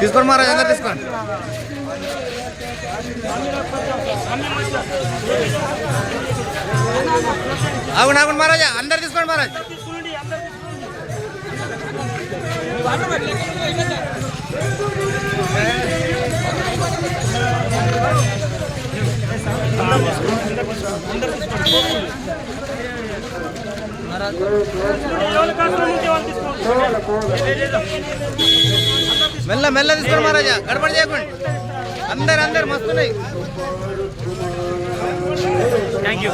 తీసుకోండి మహారాజ్ అందరు తీసుకోండి. అవును అవును మహారాజా అందరు తీసుకోండి మహారాజ్. అందరు మెల్ల మెల్ల తీసుకోండి మహారాజా. గడబడి చేయకండి. అందరు అందరు మస్తున్నాయి. Thank you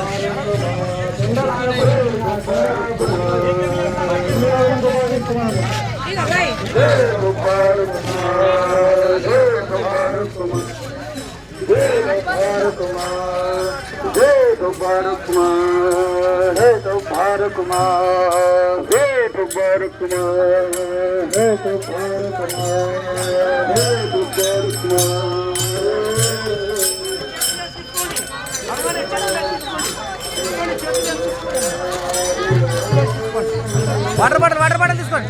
water bottle water bottle తీసుకోండి.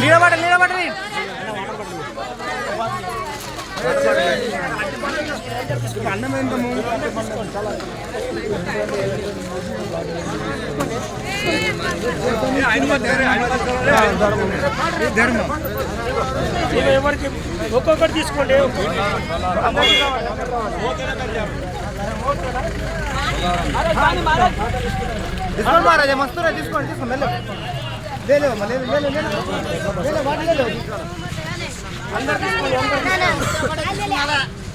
నీళ్ళ బాటిల్ నీళ్ళ బాటిల్. ఇవి ఎవరికి ఒక్కొక్కటి తీసుకోండి తీసుకోండి మహారాజా మస్తురా తీసుకోండి. తీసుకోండి లేదు లేదు లేదు లేదు వాటర్ లేదు అందరు తీసుకోండి అందరు